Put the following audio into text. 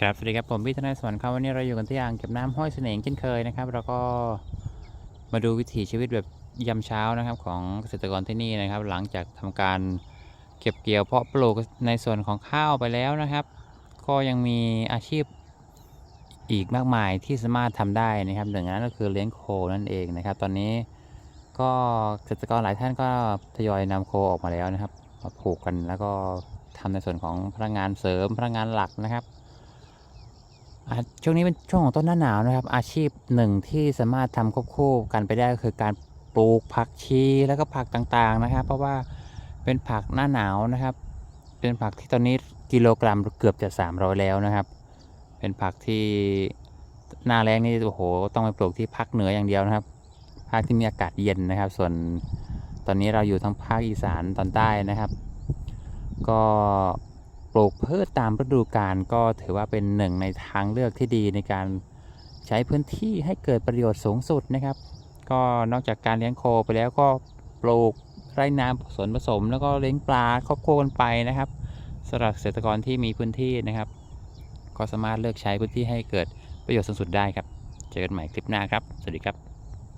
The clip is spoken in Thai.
ครับสวัสดีครับผมพี่ธนายสวนครับวันนี้เราอยู่กันที่อ่างเก็บน้ำห้วยเสน่ห์เช่นเคยนะครับแล้วก็มาดูวิถีชีวิตแบบยามเช้านะครับของเกษตรกรที่นี่นะครับ หลังจากทำการเก็บเกี่ยวเพาะปลูกในส่วนของข้าวไปแล้วนะครับ ก็ยังมีอาชีพอีกมากมายที่สามารถทำได้นะครับหนึ่งนั้นก็คือเลี้ยงโคนั่นเองนะครับ ตอนนี้ก็เกษตรกรหลายท่านก็ทยอยนำโคออกมาแล้วนะครับมาผูกกันแล้วก็ทำในส่วนของพนักงานเสริมพนักงานหลักนะครับ ช่วงนี้เป็นช่วงของต้นหน้าหนาวนะครับ อาชีพหนึ่งที่สามารถทำควบคู่กันไปได้ก็คือการปลูกผักชีแล้วก็ผักต่างๆนะครับ เพราะว่าเป็นผักหน้าหนาวนะครับ เป็นผักที่ตอนนี้กิโลกรัมเกือบจะ 300 แล้วนะครับ เป็นผักที่หน้าแรงนี่โอ้โห ต้องไปปลูกที่ภาคเหนืออย่างเดียวนะครับ ภาคที่มีอากาศเย็นนะครับ ส่วนตอนนี้เราอยู่ทั้งภาคอีสานตอนใต้นะครับ ก็ ปลูกพืชตามฤดูกาลก็ถือว่าเป็นหนึ่งในทางเลือกที่ดีในการใช้พื้นที่ให้เกิดประโยชน์สูงสุดนะครับ ก็นอกจากการเลี้ยงโคไปแล้วก็ปลูกไร่นาสวนผสม แล้วก็เลี้ยงปลาครอบครัวกันไปนะครับสำหรับเกษตรกรที่มีพื้นที่นะครับ ก็สามารถเลือกใช้พื้นที่ให้เกิดประโยชน์สูงสุดได้ครับ เจอกันใหม่คลิปหน้าครับ สวัสดีครับ